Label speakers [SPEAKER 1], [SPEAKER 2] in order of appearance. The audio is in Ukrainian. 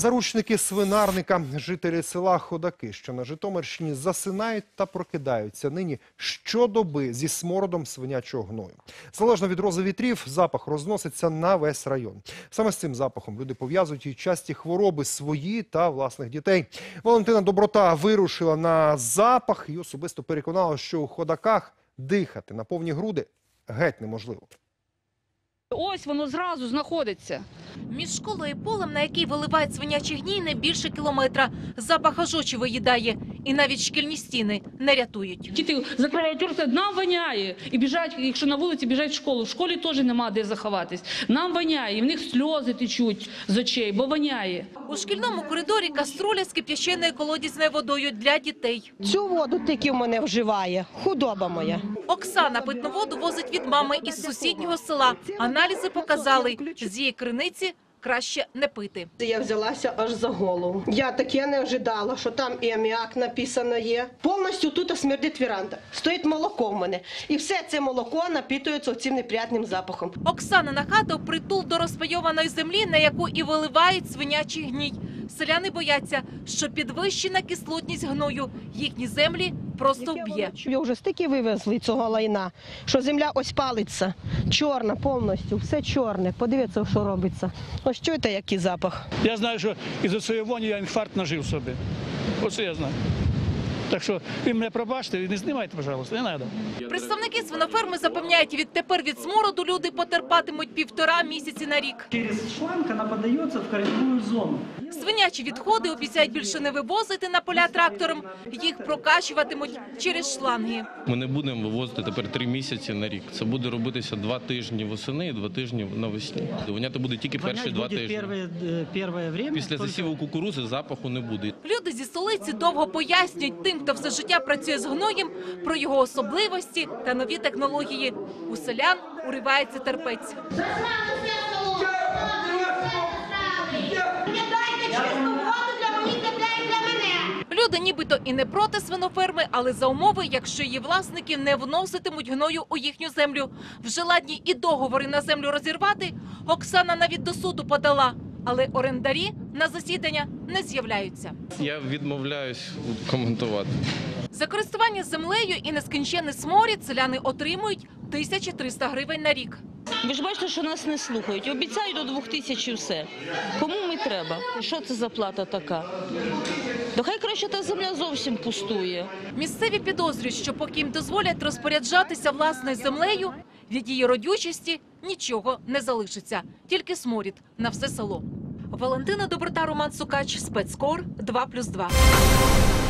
[SPEAKER 1] Заручники свинарника, жителі села Ходаки, що на Житомирщині, засинають та прокидаються нині щодоби зі смородом свинячого гною. Залежно від рози вітрів, запах розноситься на весь район. Саме з цим запахом люди пов'язують і часті хвороби свої та власних дітей. Валентина Доброта вирушила на запах і особисто переконала, що у ходаках дихати на повні груди геть неможливо.
[SPEAKER 2] Ось воно зразу знаходиться.
[SPEAKER 3] Між школою і полем, на який виливають свинячі гній, не більше кілометра. Запах ажочі виїдає. І навіть шкільні стіни не рятують.
[SPEAKER 2] Діти закривають рот, нам воняє. І біжать, якщо на вулиці, біжать в школу. В школі теж нема де заховатись. Нам воняє, і в них сльози течуть з очей, бо воняє.
[SPEAKER 3] У шкільному коридорі каструля з кип'ященою колодязною водою для дітей.
[SPEAKER 4] Цю воду тільки в мене вживає, худоба моя.
[SPEAKER 3] Оксана питну воду возить від мами із сусіднього села. Аналізи показали, з її криниці краще не пити.
[SPEAKER 4] Я взялася аж за голову. Я таке не ожидала, що там і аміак написано є. Повністю тут смердить віранда. Стоїть молоко в мене. І все це молоко напитується цим неприятним запахом.
[SPEAKER 3] Оксана на хату притул до розпайованої землі, на яку і виливають свинячий гній. Селяни бояться, що підвищена кислотність гною їхні землі просто вб'є.
[SPEAKER 4] Його вже стільки вивезли цього лайна, що земля ось палиться. Чорна повністю, все чорне. Подивіться, що робиться. Ось чуєте, який запах.
[SPEAKER 5] Я знаю, що із цієї воні я інфаркт нажив собі. Оце я знаю. Так що ви мене пробачте не знімайте, пожалуйста, не треба.
[SPEAKER 3] Представники свиноферми запевняють, відтепер від смороду люди потерпатимуть півтора місяці на рік.
[SPEAKER 6] Через шланг она подается в корневую зону.
[SPEAKER 3] Свинячі відходи обіцяють більше не вивозити на поля трактором, їх прокачуватимуть через шланги.
[SPEAKER 7] Ми не будемо вивозити тепер три місяці на рік. Це буде робитися два тижні восени і два тижні навесні. Воняти буде тільки перші два тижні.
[SPEAKER 6] время.
[SPEAKER 7] Після засіву кукурузи запаху не буде.
[SPEAKER 3] Люди зі столиці довго пояснюють тим, хто все життя працює з гноєм, про його особливості та нові технології. У селян уривається терпець. Люди нібито і не проти свиноферми, але за умови, якщо її власники не вноситимуть гною у їхню землю. Вже ладні і договори на землю розірвати. Оксана навіть до суду подала, але орендарі на засідання не з'являються.
[SPEAKER 7] Я відмовляюсь коментувати.
[SPEAKER 3] За користування землею і нескінченний сморід селяни отримують 1300 гривень на рік.
[SPEAKER 8] Ви ж бачите, що нас не слухають. Обіцяють до двох тисяч і все. Кому ми треба? Що це за плата така? То хай краще та земля зовсім пустує.
[SPEAKER 3] Місцеві підозрюють, що поки їм дозволять розпоряджатися власною землею, від її родючості нічого не залишиться, тільки сморід на все село. Валентина Доброта, Роман Сукач, спецкор 2+,2.